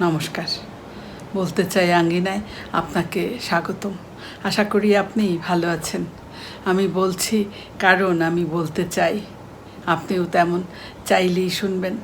নমস্কার। বলতে চাই আঙ্গিনায় আপনাকে স্বাগতম। আশা করি আপনি ভালো আছেন। আমি বলছি কারণ আমি বলতে চাই, আপনিও তেমন চাইলেই শুনবেন।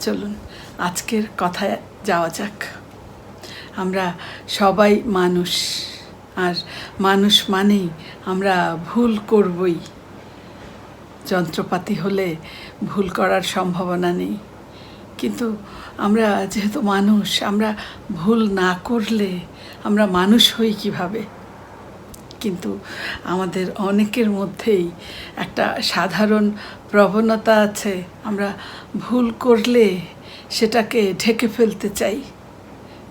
চলুন, আজকের কথায় যাওয়া যাক। আমরা সবাই মানুষ, আর মানুষ মানেই আমরা ভুল করবই। যন্ত্রপাতি হলে ভুল করার সম্ভাবনা নেই। কিন্তু আমরা যেহেতু মানুষ, আমরা ভুল না করলে আমরা মানুষ হই কীভাবে? কিন্তু আমাদের অনেকের মধ্যেই একটা সাধারণ প্রবণতা আছে, আমরা ভুল করলে সেটাকে ঢেকে ফেলতে চাই।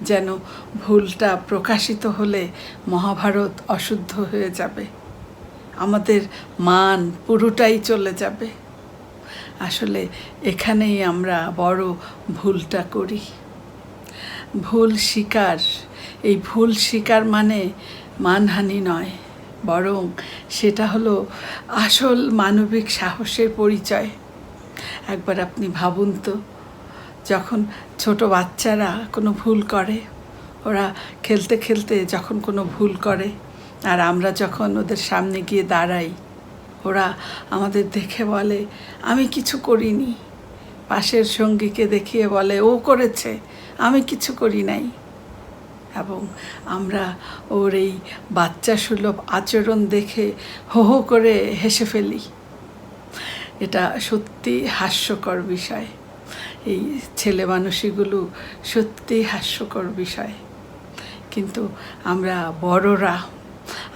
যেন ভুলটা প্রকাশিত হলে মহাভারত অশুদ্ধ হয়ে যাবে। আমাদের মান পুরোটাই চলে যাবে। আসলে এখানেই আমরা বড় ভুলটা করি। ভুল শিকার এই ভুল শিকার মানে মানহানি নয়, বরং সেটা হলো আসল মানবিক সাহসের পরিচয়। একবার আপনি ভাবুন তো, যখন ছোট বাচ্চারা কোনো ভুল করে, ওরা খেলতে খেলতে যখন কোনো ভুল করে, আর আমরা যখন ওদের সামনে গিয়ে দাঁড়াই ওরা আমাদের দেখে বলে, আমি কিছু করিনি। পাশের সঙ্গীকে দেখিয়ে বলে, ও করেছে, আমি কিছু করি নাই। এবং আমরা ওর এই বাচ্চা সুলভ আচরণ দেখে হো হো করে হেসে ফেলি। এটা সত্যি হাস্যকর বিষয়। এই ছেলে মানুষগুলো সত্যি হাস্যকর বিষয়। কিন্তু আমরা বড়রা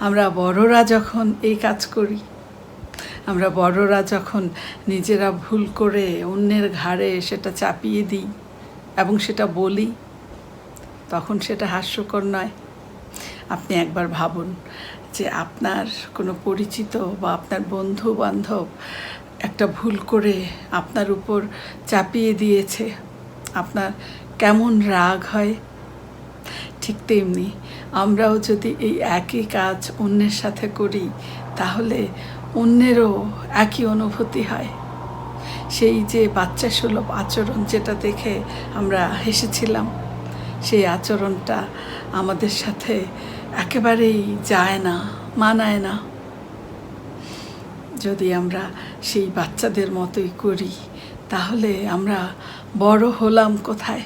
আমরা বড়রা যখন এই কাজ করি আমরা বড়রা যখন নিজেরা ভুল করে অন্যের ঘাড়ে সেটা চাপিয়ে দিই এবং সেটা বলি, তখন সেটা হাস্যকর নয়। আপনি একবার ভাবুন যে আপনার কোনো পরিচিত বা আপনার বন্ধু বান্ধব একটা ভুল করে আপনার উপর চাপিয়ে দিয়েছে। আপনার কেমন রাগ হয়? ঠিক তেমনি আমরাও যদি এই একই কাজ অন্যের সাথে করি, তাহলে অন্যেরও একই অনুভূতি হয়। সেই যে বাচ্চা সুলভ আচরণ যেটা দেখে আমরা হেসেছিলাম, সেই আচরণটা আমাদের সাথে একেবারেই যায় না, মানায় না। যদি আমরা সেই বাচ্চাদের মতোই করি, তাহলে আমরা বড় হলাম কোথায়?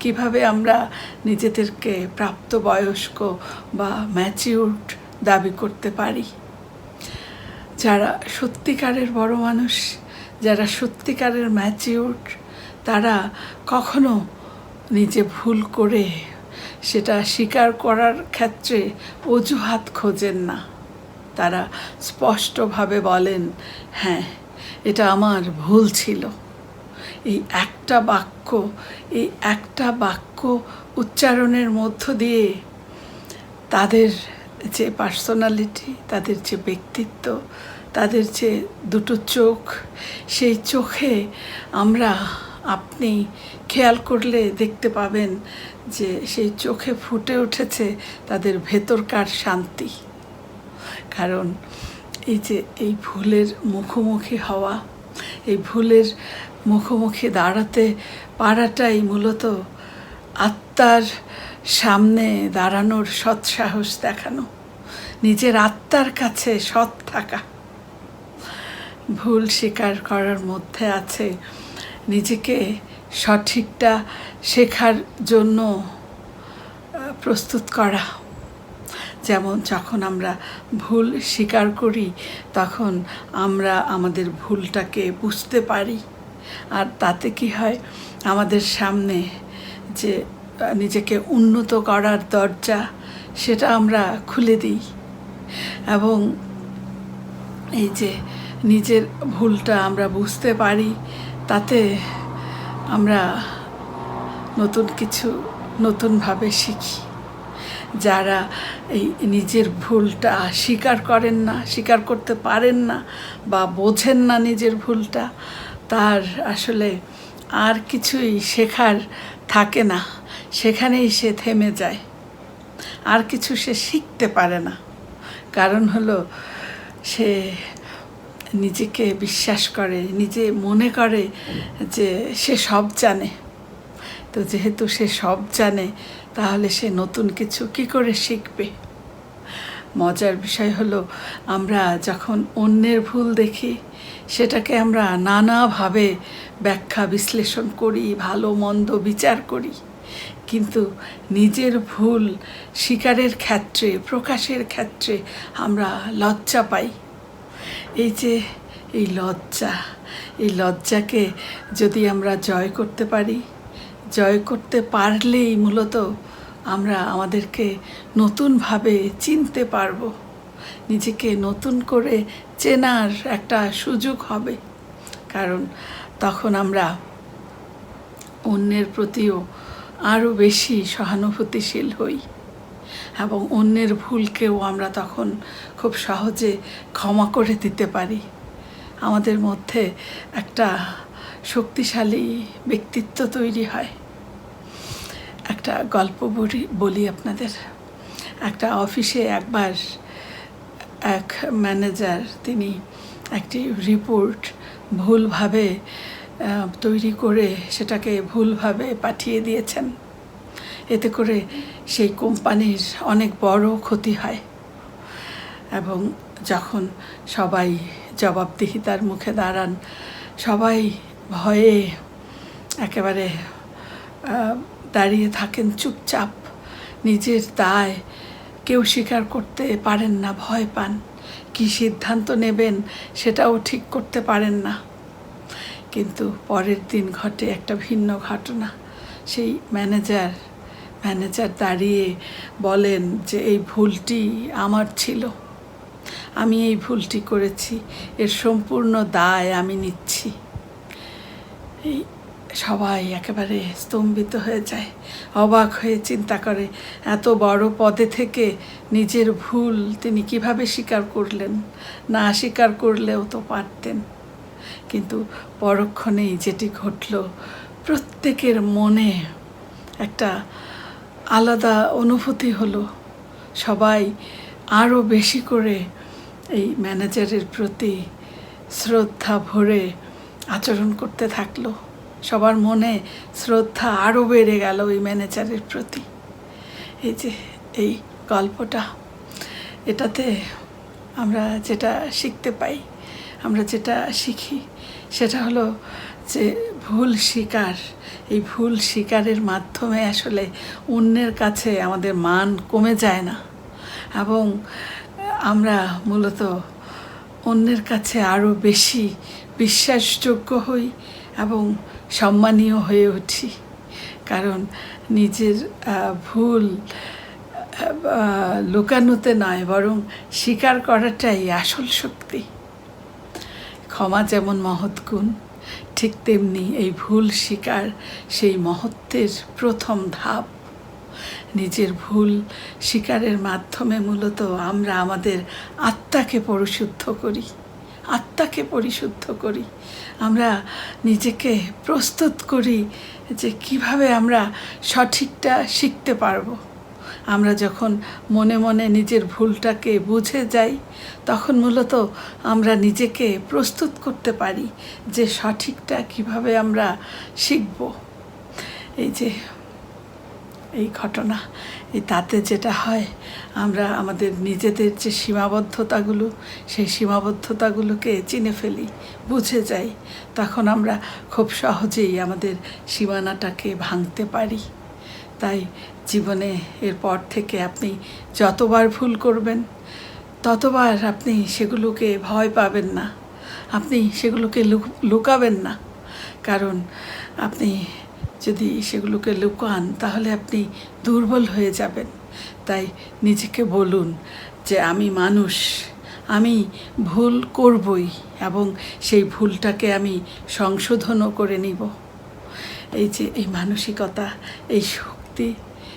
কীভাবে আমরা নিজেদেরকে প্রাপ্তবয়স্ক বা ম্যাচিউরড দাবি করতে পারি? যারা সত্যিকারের বড় মানুষ, যারা সত্যিকারের ম্যাচিউরড তারা কখনো নিজে ভুল করে সেটা স্বীকার করার ক্ষেত্রে অজুহাত খোঁজেন না। তারা স্পষ্টভাবে বলেন হ্যাঁ এটা আমার ভুল ছিল। এই একটা বাক্য, এই একটা বাক্য উচ্চারণের মধ্য দিয়ে তাদের যে পার্সোনালিটি তাদের যে ব্যক্তিত্ব, তাদের যে দুটো চোখ, সেই চোখে আমরা আপনি খেয়াল করলে দেখতে পাবেন যে সেই চোখে ফুটে উঠেছে তাদের ভেতরকার শান্তি। কারণ এই যে এই ভুলের মুখোমুখি হওয়া, এই ভুলের মুখোমুখি দাঁড়াতে পারাটাই মূলত আত্মার সামনে দাঁড়ানোর সৎসাহস দেখানো, নিজের আত্মার কাছে সৎ থাকা। ভুল স্বীকার করার মধ্যে আছে নিজেকে সঠিকটা শেখার জন্য প্রস্তুত করা। যেমন যখন আমরা ভুল স্বীকার করি, তখন আমরা আমাদের ভুলটাকে বুঝতে পারি। আর তাতে কি হয়? আমাদের সামনে যে নিজেকে উন্নত করার দরজা সেটা আমরা খুলে দিই। এবং এই যে নিজের ভুলটা আমরা বুঝতে পারি, তাতে আমরা নতুন কিছু নতুনভাবে শিখি। যারা এই নিজের ভুলটা স্বীকার করেন না, স্বীকার করতে পারেন না বা বোঝেন না নিজের ভুলটা, তার আসলে আর কিছুই শেখার থাকে না। সেখানেই সে থেমে যায়। আর কিছু সে শিখতে পারে না। কারণ হলো, সে নিজেকে বিশ্বাস করে, নিজে মনে করে যে সে সব জানে। তো যেহেতু সে সব জানে, তাহলে সে নতুন কিছু কি করে শিখবে? মজার বিষয় হলো, আমরা যখন অন্যের ভুল দেখি, সেটাকে আমরা নানাভাবে ব্যাখ্যা বিশ্লেষণ করি, ভালো মন্দ বিচার করি। কিন্তু নিজের ভুল স্বীকারের ক্ষেত্রে, প্রকাশের ক্ষেত্রে আমরা লজ্জা পাই। এই যে, এই লজ্জা, এই লজ্জাকে যদি আমরা জয় করতে পারি, জয় করতে পারলেই মূলত আমরা আমাদেরকে নতুনভাবে চিনতে পারব। নিজেকে নতুন করে চেনার একটা সুযোগ হবে। কারণ তখন আমরা অন্যের প্রতিও আরও বেশি সহানুভূতিশীল হই এবং অন্যের ভুলকেও আমরা তখন খুব সহজে ক্ষমা করে দিতে পারি। আমাদের মধ্যে একটা শক্তিশালী ব্যক্তিত্ব তৈরি হয়। একটা গল্প বলি বলি আপনাদের। একটা অফিসে একবার এক ম্যানেজার, তিনি একটি রিপোর্ট ভুলভাবে তৈরি করে সেটাকে ভুলভাবে পাঠিয়ে দিয়েছেন। এতে করে সেই কোম্পানির অনেক বড় ক্ষতি হয় এবং যখন সবাই জবাবদিহিতার মুখে দাঁড়ান, সবাই ভয়ে একেবারে দাঁড়িয়ে থাকেন চুপচাপ। নিজের দায় কেউ স্বীকার করতে পারেন না, ভয় পান। কি সিদ্ধান্ত নেবেন সেটাও ঠিক করতে পারেন না। কিন্তু পরের দিন ঘটে একটা ভিন্ন ঘটনা। সেই ম্যানেজার ম্যানেজার দাঁড়িয়ে বলেন যে এই ভুলটি আমার ছিল। আমি এই ভুলটি করেছি, এর সম্পূর্ণ দায় আমি নিচ্ছি। এই সবাই একেবারে স্তম্ভিত হয়ে যায়, অবাক হয়ে চিন্তা করে, এত বড় পদে থেকে নিজের ভুল তিনি কীভাবে স্বীকার করলেন? না স্বীকার করলেও তো পারতেন। কিন্তু পরক্ষণেই যেটি ঘটল, প্রত্যেকের মনে একটা আলাদা অনুভূতি হলো। সবাই আরও বেশি করে এই ম্যানেজারের প্রতি শ্রদ্ধা ভরে আচরণ করতে থাকল। সবার মনে শ্রদ্ধা আরও বেড়ে গেল ওই ম্যানেজারের প্রতি। এই যে, এই গল্পটা, এটাতে আমরা যেটা শিখতে পাই, আমরা যেটা শিখি, সেটা হলো যে ভুল শিকার, এই ভুল স্বীকারের মাধ্যমে আসলে অন্যের কাছে আমাদের মান কমে যায় না। এবং আমরা মূলত অন্যের কাছে আরও বেশি বিশ্বাসযোগ্য হই এবং সম্মানীয় হয়ে উঠি। কারণ নিজের ভুল লুকানোতে নয়, বরং স্বীকার করাটাই আসল শক্তি। ক্ষমা যেমন মহৎ গুণ, ঠিক তেমনি এই ভুল স্বীকার সেই মহত্বের প্রথম ধাপ। নিজের ভুল স্বীকারের মাধ্যমে মূলত আমরা আমাদের আত্মাকে পরিশুদ্ধ করি। আত্মাকে পরিশুদ্ধ করি। আমরা নিজেকে প্রস্তুত করি যে কীভাবে আমরা সঠিকটা শিখতে পারব। আমরা যখন মনে মনে নিজের ভুলটাকে বুঝে যাই, তখন মূলত আমরা নিজেকে প্রস্তুত করতে পারি যে সঠিকটা কীভাবে আমরা শিখব। এই যে এই ঘটনা, এই তাতে যেটা হয়, আমরা আমাদের নিজেদের যে সীমাবদ্ধতাগুলো, সেই সীমাবদ্ধতাগুলোকে চিনে ফেলি, বুঝে যাই, তখন আমরা খুব সহজেই আমাদের সীমানাটাকে ভাঙতে পারি। তাই জীবনে এরপর থেকে আপনি যতবার ভুল করবেন, ততবার আপনি সেগুলোকে ভয় পাবেন না। আপনি সেগুলোকে লুক- লুকাবেন না। কারণ আপনি যদি সেগুলোকে লুকান, তাহলে আপনি দুর্বল হয়ে যাবেন। তাই নিজেকে বলুন যে, আমি মানুষ, আমি ভুল করবই এবং সেই ভুলটাকে আমি সংশোধনও করে নিব। এই যে, এই মানসিকতা, এই শক্তি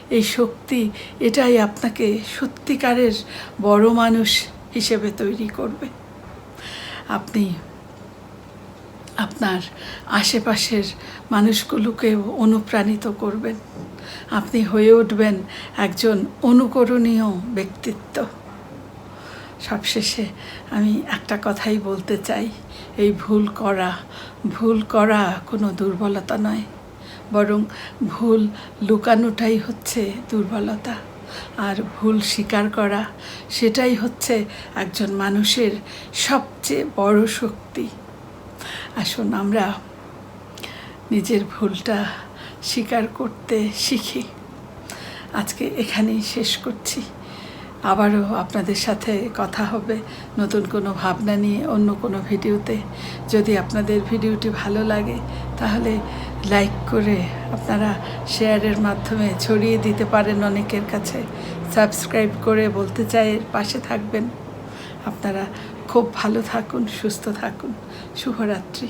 এই শক্তি, এটাই আপনাকে সত্যিকারের বড় মানুষ হিসেবে তৈরি করবে। আপনি আপনার আশেপাশের মানুষগুলোকেও অনুপ্রাণিত করবেন। আপনি হয়ে উঠবেন একজন অনুকরণীয় ব্যক্তিত্ব। সবশেষে আমি একটা কথাই বলতে চাই, এই ভুল করা ভুল করা কোনো দুর্বলতা নয়। বরং ভুল লুকানোটাই হচ্ছে দুর্বলতা। আর ভুল স্বীকার করা, সেটাই হচ্ছে একজন মানুষের সবচেয়ে বড় শক্তি। আসুন, আমরা নিজের ভুলটা স্বীকার করতে শিখি। আজকে এখানেই শেষ করছি। আবারও আপনাদের সাথে কথা হবে নতুন কোনো ভাবনা নিয়ে অন্য কোনো ভিডিওতে। যদি আপনাদের ভিডিওটি ভালো লাগে, তাহলে লাইক করে আপনারা শেয়ারের মাধ্যমে ছড়িয়ে দিতে পারেন অনেকের কাছে। সাবস্ক্রাইব করে বলতে চাই, পাশে থাকবেন। আপনারা খুব ভালো থাকুন সুস্থ থাকুন। শুভরাত্রি।